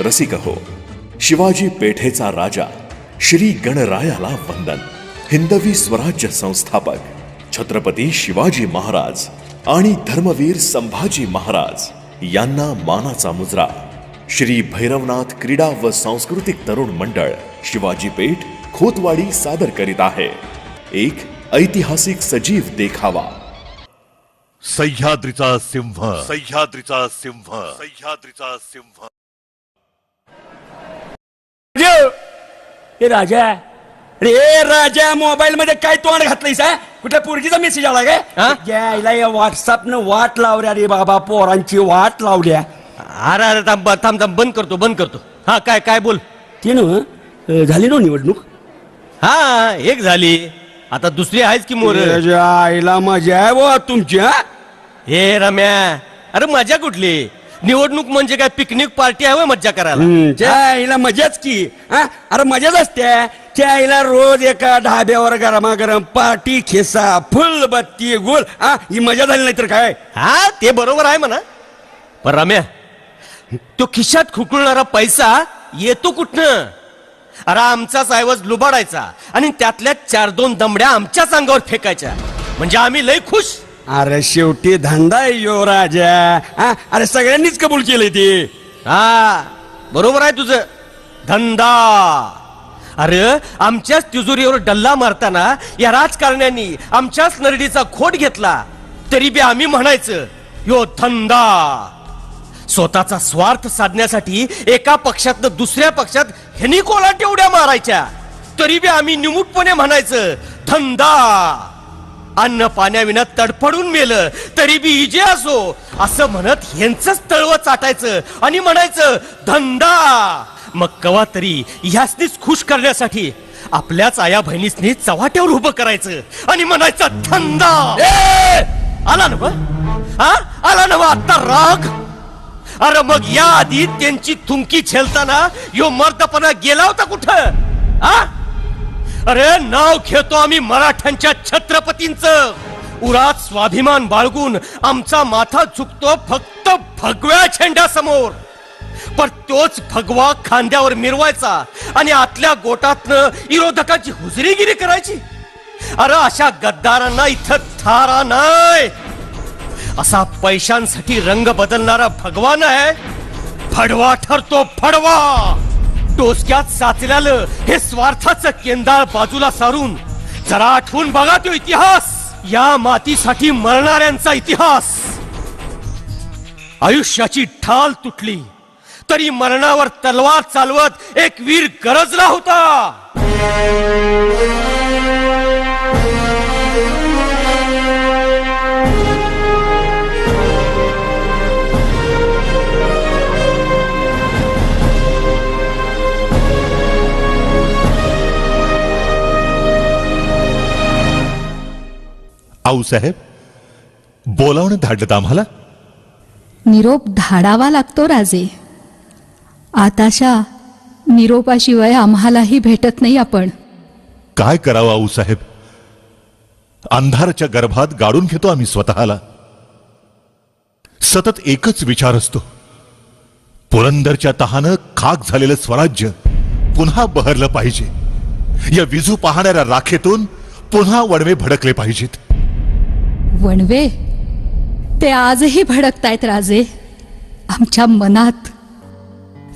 रसिक हो. शिवाजी पेठेचा राजा श्री गणरायाला वंदन. हिंदवी स्वराज्य संस्थापक. छत्रपती शिवाजी महाराज आणि धर्मवीर संभाजी महाराज यांना मानाचा मुजरा. श्री भैरवनाथ क्रीडा व सांस्कृतिक तरुण मंडळ शिवाजी पेठ खोतवाडी सादर करीत आहे. एक ऐतिहासिक सजीव देखावा. सह्याद्रीचा सिंह. सह्याद्रीचा सिंह. सह्याद्रीचा सिंह. हे राजा रे राजा मोबाईल मध्ये काय तोंड घातलंयस? कुठल्या पोरगीचा मेसेज आला काय? यायला या व्हॉट्सअप न वाट लावल्या रे बाबा पोरांची वाट लावल्या. अरे अरे थांब थांब थांब बंद करतो बंद करतो. हा काय काय बोल. ती ना झाली ना निवडणूक? हा एक झाली. आता दुसरी आहेच की मोर? राजा, आईला मजा आहे बुवा तुमची हा? हे रम्या अरे मजा कुठली? निवडणूक म्हणजे काय? पिकनिक पार्टी आहे होय मज्जा करायला. त्या आईला मजाच की हा? अरे मजाच असते. त्या आईला रोज एका ढाब्यावर गरमागरम पार्टी खेसा फुल बत्ती गोल हा? ही मजा झाली नाही तर काय? हा ते बरोबर आहे म्हणा. पण रम्या तो खिशात खुकळणारा पैसा येतो कुठनं? अरे आमचाच ऐवज लुबाडायचा आणि त्यातल्या चार दोन दमड्या आमच्याच अंगावर फेकायच्या. म्हणजे आम्ही लय खुश. अरे शेवटी धंदा यो राजा. हा? अरे सगळ्यांनीच कबूल केलंय ते. हा बरोबर आहे तुझं. धंदा. अरे आमच्याच तिजोरीवर डल्ला मारताना या राजकारण्यांनी आमच्याच नरडीचा खोट घेतला. तरी बी आम्ही म्हणायचं यो धंदा. स्वतःचा स्वार्थ साधण्यासाठी एका पक्षातनं दुसऱ्या पक्षात ह्यांनी कोला तेवढ्या मारायच्या. तरी बी आम्ही निमूटपणे म्हणायचं धंदा. अन्न पाण्याविना तडफडून मेलं तरी बी इजे असो. असं म्हणत ह्यांचंच तळव चाटायचं आणि म्हणायचं धंदा. मग कवा तरी ह्यासनीच खुश करण्यासाठी आपल्याच आया बहिणीसनी चव्हाट्यावर उभं करायचं आणि म्हणायचं धंदा. ए! आला ना? हा आला ना बा आता राग? अरे मग या आधी त्यांची थुंकी झेलताना यो मर्दपणा गेला होता कुठं? हा अरे नाव घेतो आम्ही मराठ्यांच्या छत्रपतींचं. उरात स्वाभिमान बाळगून आमचा माथा झुकतो फक्त भगव्या झेंड्यासमोर. पण तोच भगवा खांद्यावर मिरवायचा आणि आतल्या गोटातनं विरोधकाची हुजरीगिरी करायची. अरे अशा गद्दारांना इथं थारा नाही. असा पैशांसाठी रंग बदलणारा भगवान आहे. फडवा ठरतो फडवा. डोसक्यात साचल्यालं हे स्वार्थाचं केंदाळ बाजूला सारून जरा आठवून बघा तो इतिहास. या मातीसाठी मरणाऱ्यांचा इतिहास. आयुष्याची ठाल तुटली तरी मरणावर तलवार चालवत एक वीर गरजला होता. आऊसाहेब बोलावणं धाडलं आम्हाला? निरोप धाडावा लागतो राजे. आताशा निरोपाशिवाय आम्हालाही भेटत नाही आपण. काय करावं आऊसाहेब अंधाराच्या गर्भात गाडून घेतो आम्ही स्वतःला. सतत एकच विचार असतो. पुरंदरच्या तहानं खाक झालेलं स्वराज्य पुन्हा बहरलं पाहिजे. या विजू पाहणाऱ्या राखेतून पुन्हा वणवे भडकले पाहिजेत. वणवे ते आजही भडकतायत राजे. आमच्या मनात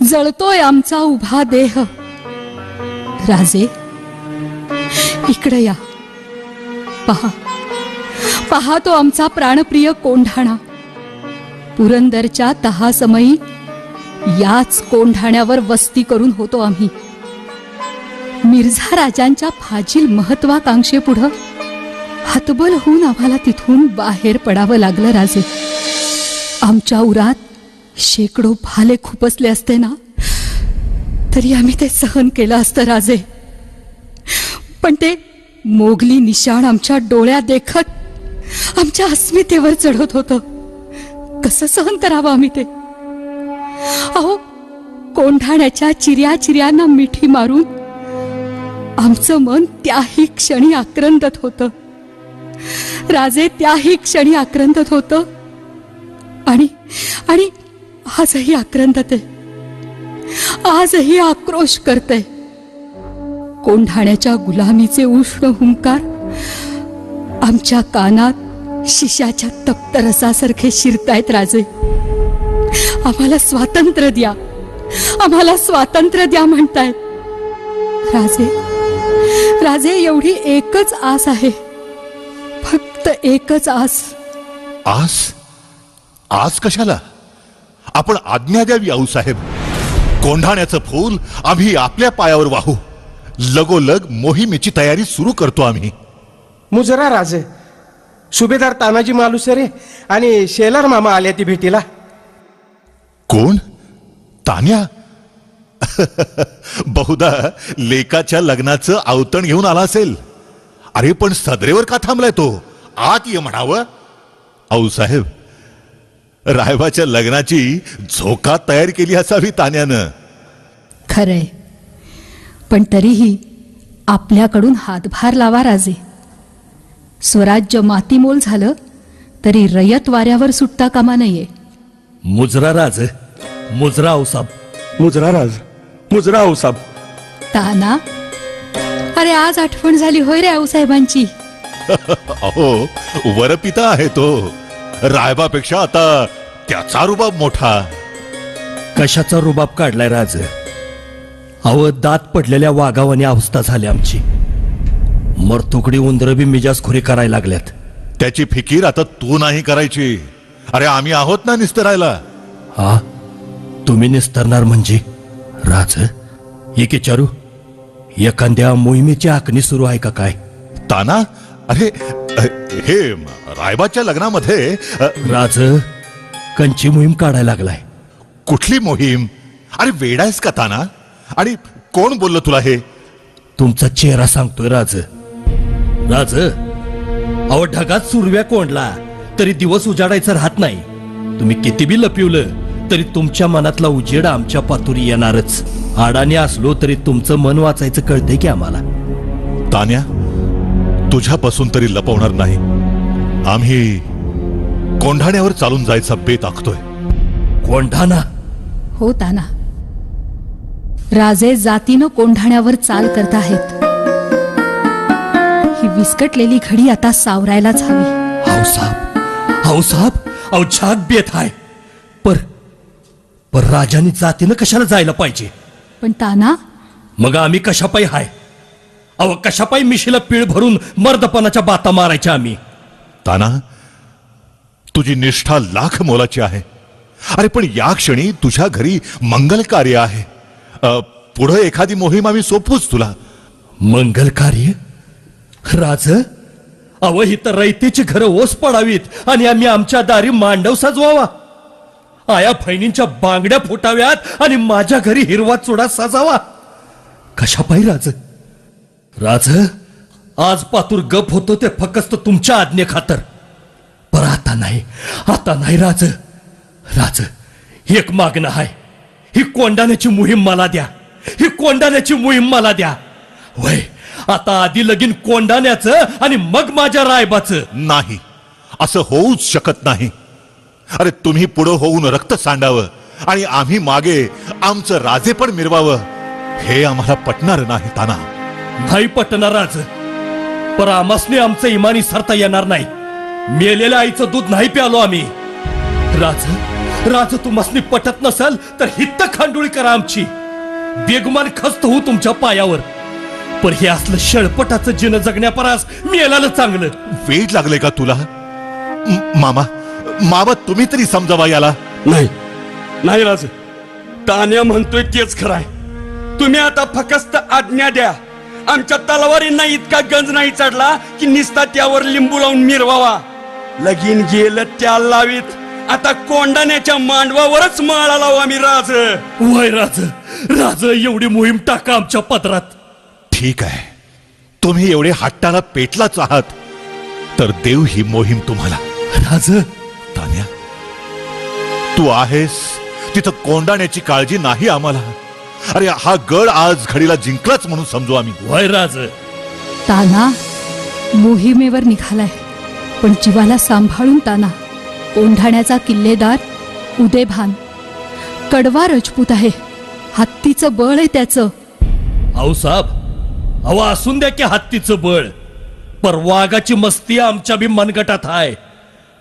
जळतोय आमचा उभा देह. राजे इकडे या. पहा पहा तो आमचा प्राणप्रिय कोंढाणा. पुरंदरच्या तहासमयी याच कोंढाण्यावर वस्ती करून होतो आम्ही. मिर्झा राजांच्या फाजील महत्वाकांक्षेपुढं हतबल होऊन आम्हाला तिथून बाहेर पडावं लागलं राजे. आमच्या उरात शेकडो भाले खुपसले असते ना तरी आम्ही ते सहन केलं असतं राजे. पण ते मोगली निशाण आमच्या डोळ्या देखत आमच्या अस्मितेवर चढत होतं. कसं सहन करावं आम्ही ते? अहो कोंढाण्याच्या चिऱ्या चिऱ्यांना मिठी मारून आमचं मन त्याही क्षणी आक्रंदत होतं. राजे त्याही क्षणी आक्रंदत होतं. आणि आणि आजही आक्रंदत आहे. आजही आक्रोश करते कोंढाण्याच्या गुलामीचे उष्ण हुंकार आमच्या कानात शिशाच्या तप्त रसासारखे शिरतायत राजे. आम्हाला स्वातंत्र्य द्या. आम्हाला स्वातंत्र्य द्या म्हणतायत. राजे राजे एवढी एकच आस आहे. फक्त एकच आस. आस? आज कशाला? आपण आज्ञा द्यावी आऊसाहेब कोंढाण्याचं फूल आम्ही आपल्या पायावर वाहू. लगोलग मोहिमेची तयारी सुरू करतो आम्ही. मुजरा राज सुभेदार तानाजी मालुसरे आणि शेलार मामा आल्या ती भेटीला. कोण? तान्या? बहुधा लेकाच्या लग्नाचं आवतण घेऊन आला असेल. अरे पण सदरेवर का थांबलाय तो? आत ये म्हणावं. आऊसाहेब रायबाच्या लग्नाची झोका तयार केली असावी तान्यानं. खरंय. पण तरीही आपल्याकडून हातभार लावा राजे. स्वराज्य मातीमोल झालं तरी रयत वाऱ्यावर सुटता कामा नये. मुजरा राज मुजरा औसाब. मुजरा राज मुजरा औसाब. ताना अरे आज आठवण झाली होय रे आऊसाहेबांची अहो वरपिता आहे तो. रायबापेक्षा आता त्याचा रुबाब मोठा. कशाचा रुबाब काढलाय राज? अव दात पडलेल्या वाघावानी अवस्था झाली आमची. मरतुकडी उंदर बी मिजाजखोरी करायला लागल्यात. त्याची फिकीर आता तू नाही करायची. अरे आम्ही आहोत ना निस्तरायला? हा? तुम्ही निस्तरणार म्हणजे? राज? एक विचारू एखाद्या मोहिमेची आखणी सुरू आहे का काय? ताना अरे अ, हे रायबाच्या लग्नामध्ये अ, राज कंची मोहीम काढायला लागलाय. कुठली मोहीम? अरे वेडायस का ताना? आणि कोण बोललं तुला हे? तुमचा चेहरा सांगतोय राज. राज अहो ढगात सुरव्या कोंडला. तरी दिवस उजाडायचं राहत नाही. तुम्ही किती बी लपिवलं. तरी तुमच्या मनातला उजेड आमच्या पातुरी येणारच. आडाने असलो तरी तुमचं मन वाचायचं कळतंय की आम्हाला? तान्या तुझ्यापासून तरी लपवणार नाही. आम्ही कोंढाण्यावर चालून जायचा बेत आखतोय. कोंढाना हो ताना. राजे जातीनं कोंढाण्यावर चाल करत आहेत. ही विस्कटलेली घडी आता सावरायलाच हवी. हाऊ साहेब हाऊ साहेब अहो छाक बेत आहे. पर पर राजाने जातीनं कशाला जायला पाहिजे? पण ताना? मग आम्ही कशापायी हाय? अहो कशापायी मिशीला पीळ भरून मर्दपणाच्या बाता मारायच्या आम्ही? ताना तुझी निष्ठा लाख मोलाची आहे. अरे पण या क्षणी तुझ्या घरी मंगल कार्य आहे. अ, पुढं एखादी मोहीम आम्ही सोपवूच तुला. मंगल कार्य राज अव ही तर रयतेची घरं ओस पडावीत आणि आम्ही आमच्या दारी मांडव सजवावा. आया फैनींच्या बांगड्या फुटाव्यात आणि माझ्या घरी हिरवा चुडा सजावा. कशापायी राज? राज आज पातूर गप होतो ते फक्त तुमच्या आज्ञे खातर पर आता नाही. आता नाही राज. राज एक मागणं आहे ही कोंडाण्याची मोहीम मला द्या. ही कोंडाण्याची मोहीम मला द्या. वय आता आधी लगीन कोंडाण्याचं आणि मग माझ्या रायबाचं. नाही. असं होऊच शकत नाही. अरे तुम्ही पुढं होऊन रक्त सांडावं आणि आम्ही मागे आमचं राजे पण मिरवावं. हे आम्हाला पटणार नाही ताना. नाही पटणार राज पर आमासने आमचं इमानी सरता येणार नाही. मेलेल्या आईचं दूध नाही प्यालो आम्ही. राज राज तुम्हासनी पटत नसल तर हित्त खांडोळी करा आमची. बेगुमान खस्त होऊ तुमच्या पायावर. पण हे असलं शेळपटाचं जिन जगण्यापरास मेलालं चांगलं. वेळ लागले का तुला? मामा मामा तुम्ही तरी समजावा याला. नाही नाही राज. तान्या म्हणतोय तेच खरं आहे तुम्ही आता फकस्त आज्ञा द्या. आमच्या तलवारींना इतका गंज नाही चढला की निस्ता त्यावर लिंबू लावून मिरवावा. लगीन गेलं त्या लावीत. आता कोंडाण्याच्या मांडवावरच माळा लावू आम्ही राज. वय राज राज एवढी मोहीम टाका आमच्या पदरात. ठीक आहे. तुम्ही एवढे हट्टाला पेटलाच आहात. तर देव ही मोहीम तुम्हाला. राज तान्या तू आहेस तिथं कोंडाण्याची काळजी नाही आम्हाला. अरे हा गड आज घडीला जिंकलाच म्हणून समजू आम्ही. वय राज. ताना मोहिमेवर निघालाय. पण जीवाला सांभाळून ताना कोंढाण्याचा किल्लेदार उदयभान कडवा रजपूत आहे. हत्तीचं बळ आहे त्याचं. अहो साहेब अहो असून द्या की हत्तीचं बळ. पर वाघाची मस्ती आमच्या बी मनगटात आहे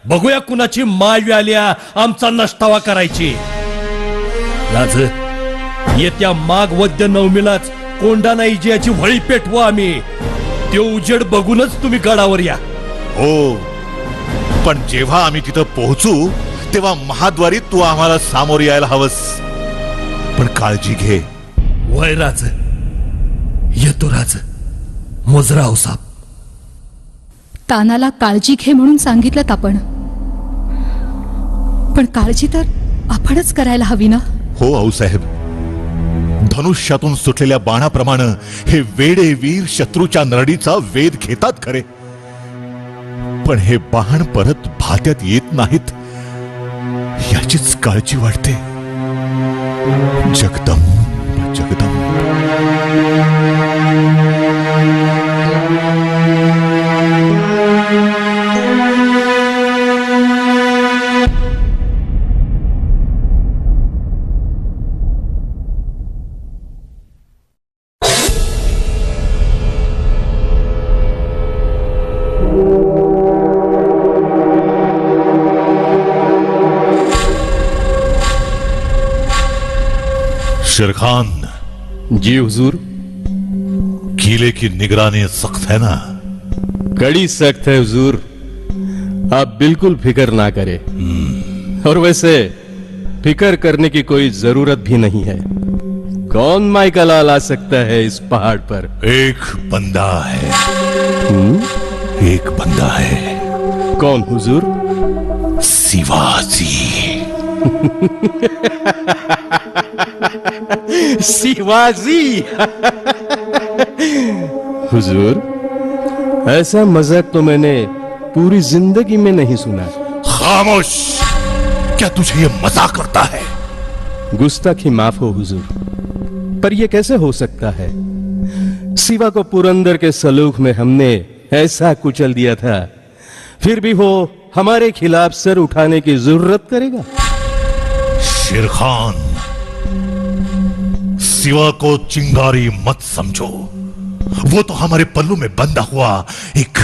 बघूया कुणाची माय आल्या आमचा नष्टावा करायची. राज येत्या माघ वद्य नवमीलाच कोंडा नाही जी याची व्हळी पेटवू आम्ही. ते उजेड बघूनच तुम्ही गडावर या. हो. पण जेव्हा आम्ही तिथं पोहोचू तेव्हा महाद्वारी तू आम्हाला सामोर यायला हवंस. पण काळजी घे. वय राज येतो राज. मोजरा हो साहेब तानाला काळजी घे म्हणून सांगितलं आपण पण काळजी तर आपणच करायला हवी ना? हो आऊसाहेब धनुष्यातून सुटलेल्या बाणाप्रमाणे हे वेडे वीर शत्रूच्या नरडीचा वेध घेतात खरे. पण हे बाण परत भात्यात येत नाहीत याचीच काळजी वाटते जगदंब. जगदंब शेरखान जी हुजूर। किले की निगरानी सख्त है ना? कड़ी सख्त है हुजूर। आप बिल्कुल फ़िक्र ना करें। और वैसे फ़िक्र करने की कोई ज़रूरत भी नहीं है। कौन माइका लाल आ सकता है इस पहाड़ पर? एक बंदा है। हुँ? एक बंदा है। कौन हुजूर? शिवाजी शिवाजी। हुजूर ऐसा मज़ाक तो मैंने पूरी ज़िंदगी में नहीं सुना खामोश क्या तुझे ये मज़ाक करता है? गुस्ताखी माफ़ हो हुजूर पर यह कैसे हो सकता है? शिवा को पुरंदर के सलूक में हमने ऐसा कुचल दिया था फिर भी वो हमारे खिलाफ सर उठाने की ज़रूरत करेगा? शेर खान शिवा को चिंगारी मत समझो। वो तो हमारे पल्लू में बंधा हुआ एक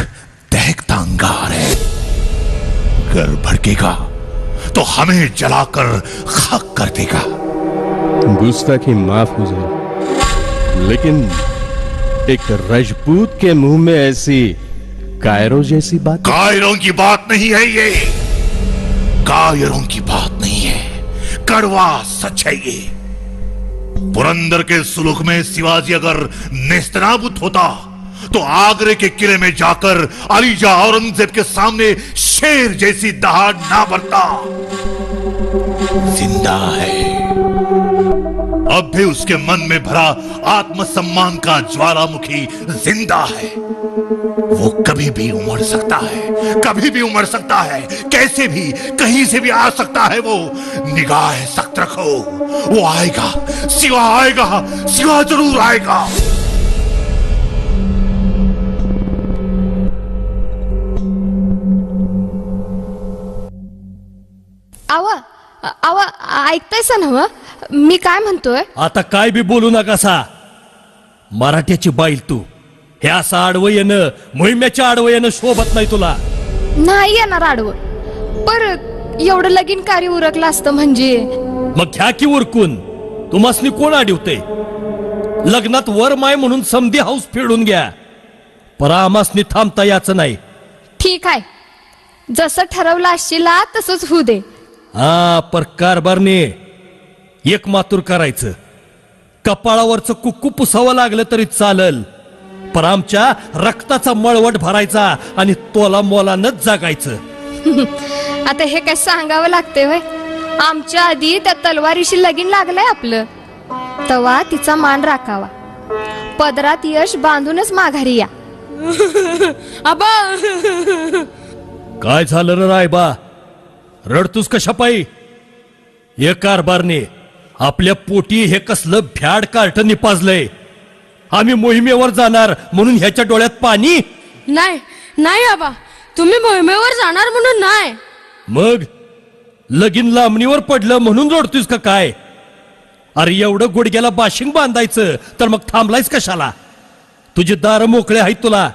दहकता अंगार है। घर भड़केगा तो हमें जलाकर खाक कर देगा। गुस्ताखी माफ़ हुजूर लेकिन एक राजपूत के मुँह में ऐसी कायरों जैसी बात कायरों की बात नहीं है ये। कायरों की बात नहीं है। कड़वा सच है ये। पुरंदर के सुलुक में शिवाजी अगर नेस्तनाबूत होता तो आगरे के किले में जाकर अलीजा औरंगज़ेब के सामने शेर जैसी दहाड़ ना भरता। ज़िंदा है। अब भी उसके मन में भरा आत्मसम्मान का ज्वालामुखी ज़िंदा है। वो कभी भी उमड़ सकता है कभी भी उमड़ सकता है कैसे भी कहीं से भी आ सकता है वो। निगाह सख्त रखो। वो आएगा सिवा आएगा सिवा जरूर आएगा। आवा आवा ऐकतायसा नव मी काय म्हणतोय? आता काय बी बोलू नकासा. मराठ्याची बाईल तू. हे असं आडवं येणं मोहिम्याच्या आडवं येणं शोभत नाही तुला. नाही येणार आडवं. पर एवढं लगीन कार्य उरकलं असतं म्हणजे? मग घ्या की उरकून. तुम्हासनी कोण अडवते लग्नात वर माय म्हणून समधी हाऊस फेडून घ्या. पर आमासनी थांबता याचं नाही. ठीक आहे. जसं ठरवलं असशीला तसंच होऊ दे. हा पर कारभारने एक मातूर करायचं. कपाळावरचं कुक्कू पुसावं लागलं तरी चालल. पर आमच्या रक्ताचा मळवट भरायचा आणि तोला मोलानच जगायचं. आता हे काय सांगावं लागते होय? आमच्या आधी त्या तलवारीशी लगीन लागलंय आपलं. तवा तिचा मान राखावा. पदरात यश बांधूनच माघारी या. आबा! काय झालं रे रायबा? रडतूस कशा पायी? हे कारभारने आपल्या पोटी हे कसलं भ्याड कार्ट निपाजलंय. आम्ही मोहिमेवर जाणार म्हणून ह्याच्या डोळ्यात पाणी? नाही नाही आबा. तुम्ही मोहिमेवर जाणार म्हणून नाही. मग? लगीन लांबणीवर पडलं म्हणून रडतोस का काय? अरे एवढं गुडघ्याला बाशिंग बांधायचं तर मग थांबलायस कशाला? तुझे दार मोकळे आहेत तुला.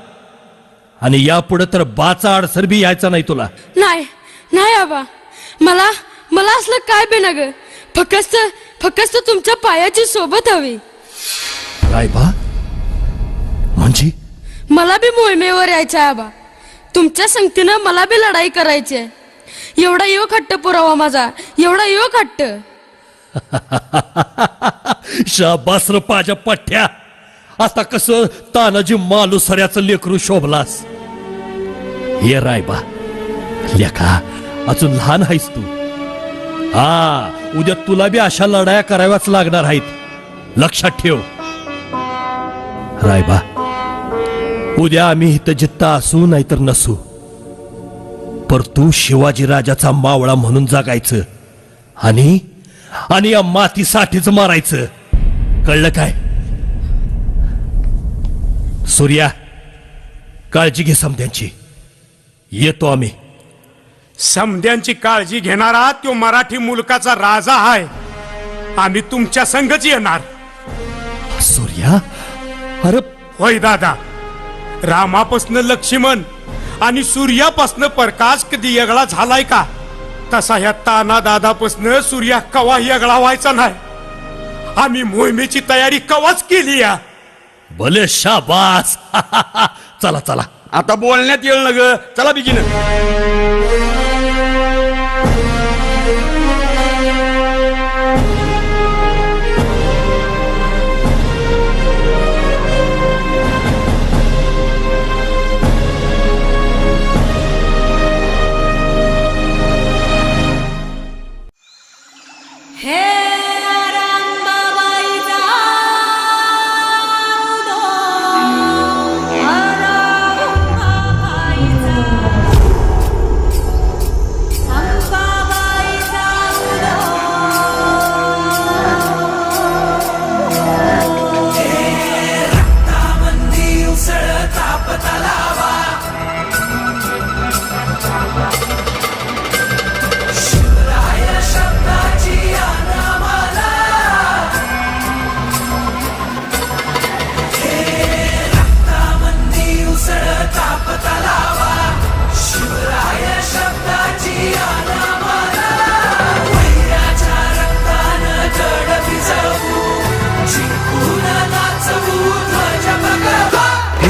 आणि यापुढे तर बाचा अडसर बी यायचा नाही तुला. नाही नाही आबा. मला मला असलं काय बे ग फक्त फक्त तुमच्या पायाची सोबत हवी. काय बा. मला बी मोहिमेवर यायचं आहे आबा. तुमच्या संगतीनं मला बी लढाई करायची आहे. एवढा योग हट्ट पुरावा माझा. एवढा योग हट्ट शाबास र पाजा पठ्या. आता कसं तानाजी मालुसऱ्याचं लेकरू शोभलास. ये रायबा. लेखा अजून लहान आहेस तू. हा उद्या तुला बी अशा लढाया कराव्याच लागणार आहेत. लक्षात ठेव. रायबा उद्या आम्ही इथं जित्ता असू नाहीतर नसू. पर तू शिवाजी राजाचा मावळा म्हणून जगायचं आणि आणि या मातीसाठीच मारायचं. कळलं काय? सूर्या काळजी घे समध्यांची येतो आम्ही. समद्यांची काळजी घेणारा तो मराठी मुलकाचा राजा आहे आम्ही तुमच्या संघच येणार. सूर्या अरे होय दादा. रामापासनं लक्ष्मण आणि सूर्यापासनं प्रकाश कधी वेगळा झालाय का? तसा ह्या ताना दादापासनं सूर्या कवा वेगळा व्हायचा नाही? आम्ही मोहिमेची तयारी कवाच केली या? भले शाबास. चला चला. आता बोलण्यात येईल ना ग. चला बिगिन.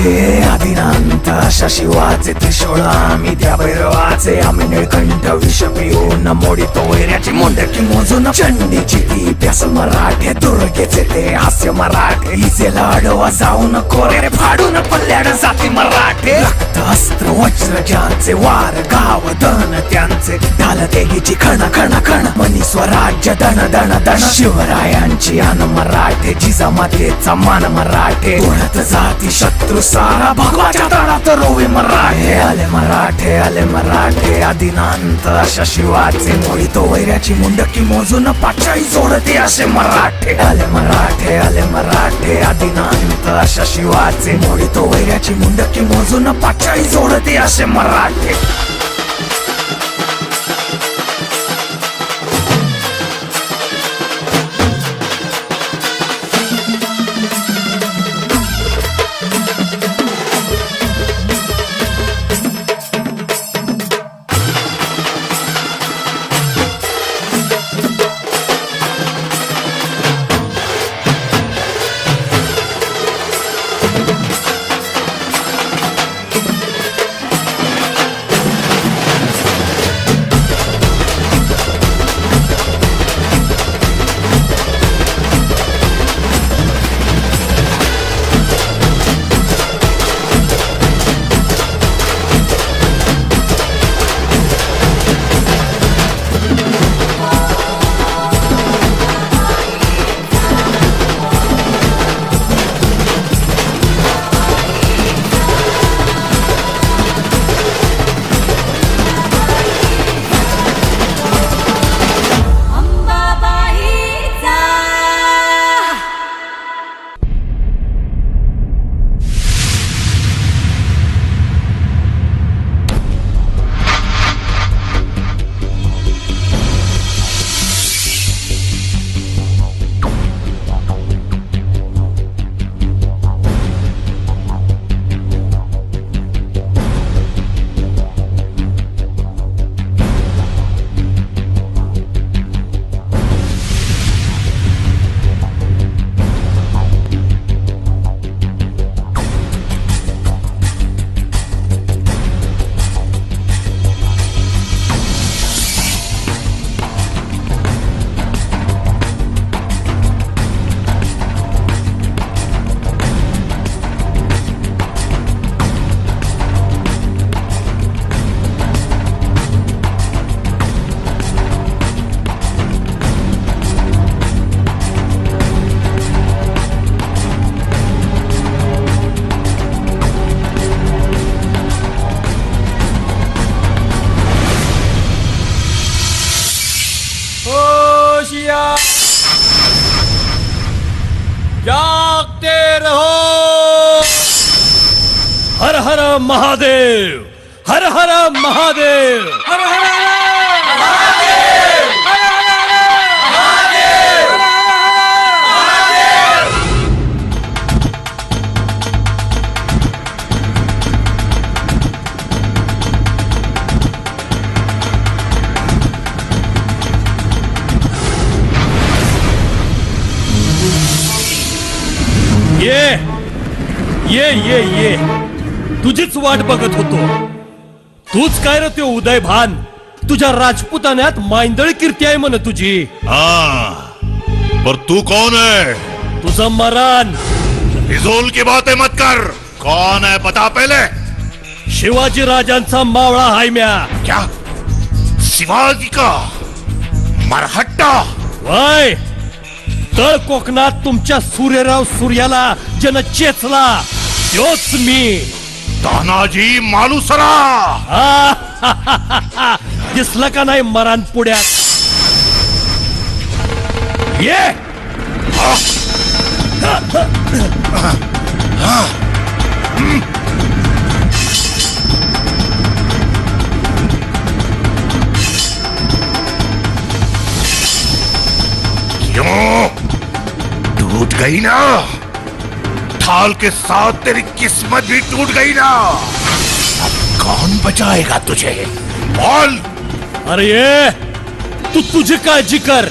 हे आशा शिवाचे त्रिशूळ आम्ही त्या भैरवाचे. आम्ही निळकंठ विष पिऊन मोडितो वैऱ्याची मोंडकी मोजून चंडीची ती प्यास मराठे दुर्गेचे ते हास्य मराठे. हिचे लाडवा जाऊन कोरे फाडून पल्ल्याड जाती मराठे. रक्त अस्त्र वज्र ज्यांचे वार गाव दन त्यांचे. ढाल देगीची खण खण खण मनी स्वराज्य दण दण दण शिवरायांची अन मराठे जिजामातेचा मान मराठे. ओढत जाती शत्रू सारा भगवाच्या तळात रोवे मराठे आले मराठे आले मराठे. आदिनांत अशा शिवाचे मोडितो वैऱ्याची मुंडकी मोजून पाचाई जोडते असे मराठे. आले मराठे आले मराठे. आदिनांत अशा शिवाचे मोडितो वैऱ्याची मुंडकी मोजून पाचाई जोडते असे मराठे. महादेव हर हर महादेव हर हर ये ये ये ये तुझीच वाट बघत होतो. तूच काय रे त्यो उदय भान? तुझ्या राजपुतान्यात मांदळ कीर्ती आहे म्हण तुझी. हाँ. पर तू कौन है तुझं मरण. फिजूल की बातें मत कर. कौन है बता पहले शिवाजी राजांचा मावळा हाय म्या. क्या? शिवाजी का? मरहट्टा? वय. तळ कोकणात तुमच्या सूर्यराव सूर्याला जन चेचला. त्योच मी. तानाजी मालुसरा! दिसलं का नाही मरान पुढ्यात? ये! क्यों टूट गई ना! ठाल के साथ तेरी किस्मत भी टूट गई ना। अब कौन बचाएगा तुझे? बोल। अरे ये तू तुझी काळजी कर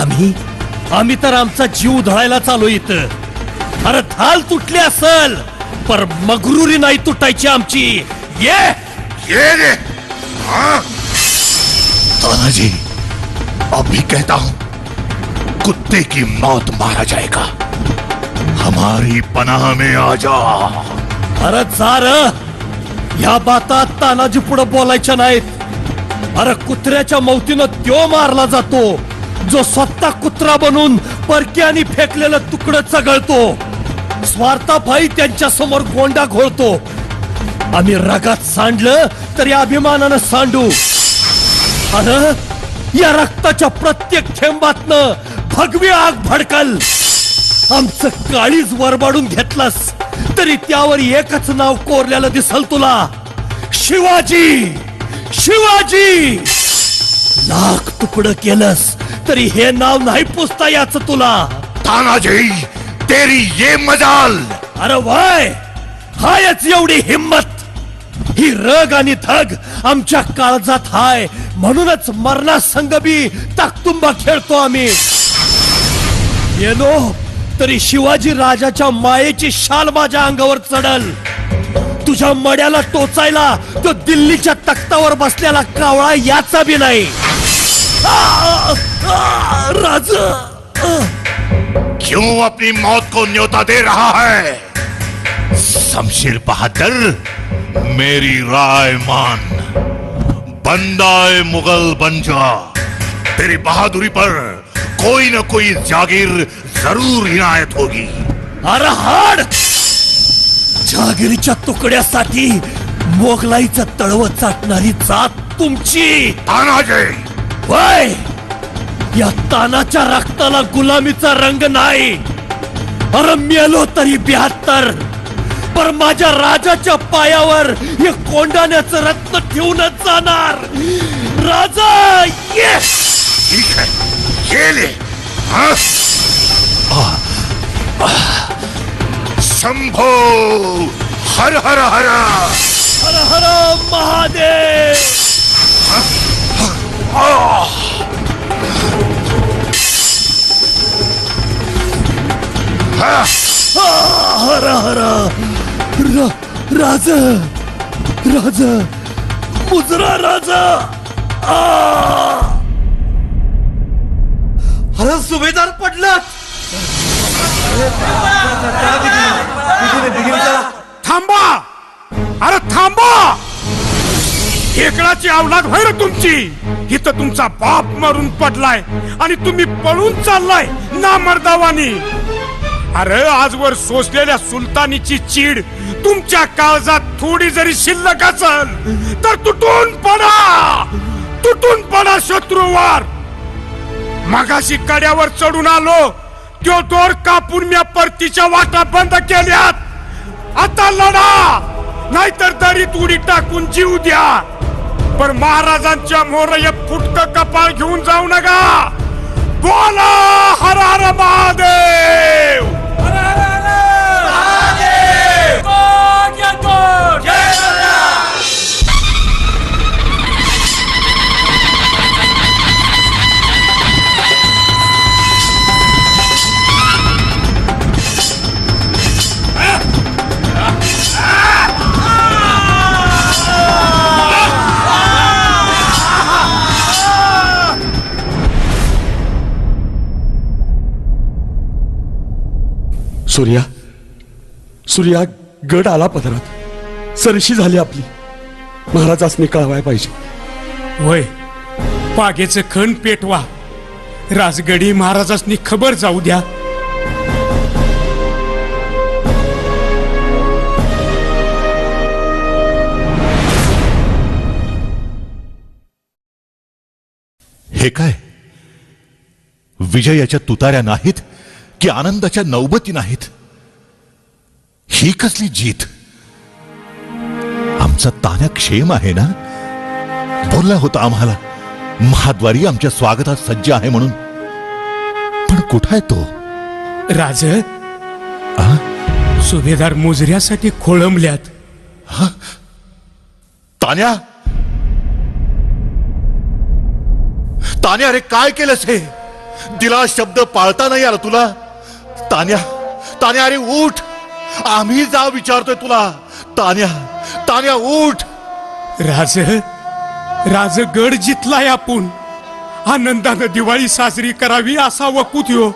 आम्ही आम्ही तर आमचा जीव धळायला चालू इथं अरे थाल तुटली असल पर मगरुरी नाही तुटायची आमची. ये! ये रे! हाँ? तानाजी अभी कहता हूँ कुत्ते की मौत मारा जाएगा। हमारी पनाह में आ जा। अरे जा या बाता तानाजी पुढे बोलायच्या नाहीत. अरे कुत्र्याच्या मौतीनं त्यो मारला जातो जो स्वतः कुत्रा बनून परक्यानी फेकलेलं तुकडं चगळतो स्वार्थाभाई त्यांच्यासमोर गोंडा घोळतो. आम्ही रगात सांडलं तरी अभिमानानं सांडू. अरे या रक्ताच्या प्रत्येक थेंबातनं भगवी आग भडकल. आमचं काळीज वरबाडून घेतलंस तरी त्यावर एकच नाव कोरल्याला दिसल तुला. शिवाजी! शिवाजी! लाख तुकडं केलंस तरी हे नाव नाही पुसता याच तुला. तानाजी तेरी ये मजाल. अरे वय हायच एवढी हिम्मत ही रग आणि धग आमच्या काळजात हाय म्हणूनच मरणासंग बी ताकतुंबा खेळतो आम्ही. येनो तरी शिवाजी राजाच्या मायेची शाल माझ्या अंगावर चढल. तुझ्या मड्याला टोचायला तो दिल्लीच्या तख्तावर बसलेला कावळा याचा बी नाही. राज. क्यों अपनी मौत को न्योता दे रहा है? शमशीर बहादुर मेरी राय मान। बंदाए मुगल बन जा। तेरी बहादुरी पर कोई न कोई जागीर जरूर इनायत होगी. अरे हाड जहागिरीच्या तुकड्यासाठी मोगलाईचं तळव चाटणारी जात तुमची! तानाजी! वय या तानाच्या रक्ताला गुलामीचा रंग नाही. अरे मेलो तरी बहात्तर पर माझ्या राजाच्या पायावर हे कोंडाण्याचं रत्न ठेवूनच जाणार. राजा ये ठीक है ये ले हाँ? शंभो! हर हर हर! हर हर महादेव! हाँ, हर हर! र- राज! राज! मुजरा राजा! आ! अरे सुभेदार पडलात! थांबा अरे थांबा खेकडाची अवलाद होय रे तुमची. इथं तुमचा बाप मरून पडलाय आणि तुम्ही पळून चाललाय ना मर्दावानी. अरे आजवर सोसलेल्या सुलतानीची चीड तुमच्या काळजात थोडी जरी शिल्लक असल तर तुटून पडा! तुटून पडा शत्रूवर! मगाशी कड्यावर चढून आलो त्यो दोर कापून मी परतीच्या वाटा बंद केल्यात. आता लढा. नाहीतर दरीत उडी टाकून जीव द्या. पण महाराजांच्या मोर फुटक कपाळ घेऊन जाऊ नका. बोला हर हर महादेव. सूर्या. सूर्या गड आला पदरात. सरशी झाली आपली. महाराजासनी कळवाय पाहिजे. वय पागेचं खण पेटवा. राजगडी महाराजांनी खबर जाऊ द्या. हे काय? विजयाच्या तुताऱ्या नाहीत? की आनंदाच्या नौबती नाहीत. ही कसली जीत? आमचा तान्या क्षेम आहे ना? बोलला होता आम्हाला महाद्वारी आमच्या स्वागतात सज्ज आहे म्हणून. पण कुठं आहे तो? राज सुभेदार मोजऱ्यासाठी खोळंबल्यात. तान्या? तान्या अरे काय केलंस हे? दिला शब्द पाळता नाही आला तुला? तान्या तान्या अरे उठ. आम्ही जा विचारतोय तुला. तान्या तान्या उठ. राज राज गड जितलाय आपण. आनंदानं दिवाळी साजरी करावी असा वकूत यो.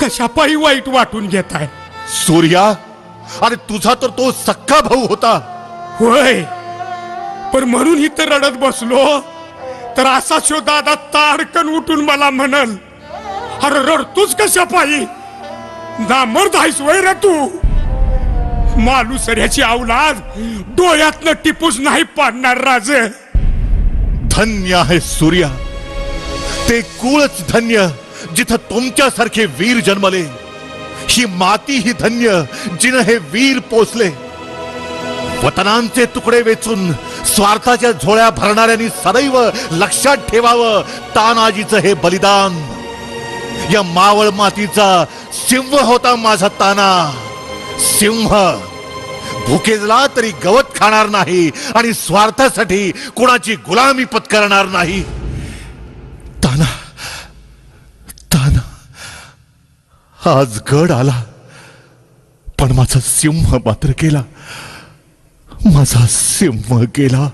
कशापायी वाईट वाटून घेताय? सूर्या अरे तुझा तर तो सख्खा भाऊ होता. होय. पण म्हणून इथं रडत बसलो. तर असा शो दादा ताडकन उठून मला म्हणल अरे रडतोच कशा ना मर्द आहेस वय रे तू. मालुसऱ्याची औलाद. डोळ्यातनं टिपूस नाही पाडणार राज. धन्य आहे सूर्या. ते कुळच धन्य जिथं तुमच्यासारखे वीर जन्मले. ही माती ही धन्य जिनं हे वीर पोचले वतनांचे तुकडे वेचून स्वार्थाच्या झोळ्या भरणाऱ्यांनी सदैव लक्षात ठेवावं तानाजीचं हे बलिदान. या मावळ मातीचा सिंह होता माझा ताना. सिंह भुकेजला तरी गवत खाणार नाही आणि स्वार्थासाठी कुणाची गुलामी पत्करणार नाही. ताना ताना आज गड आला. पण माझा सिंह मात्र गेला. माझा सिंह गेला.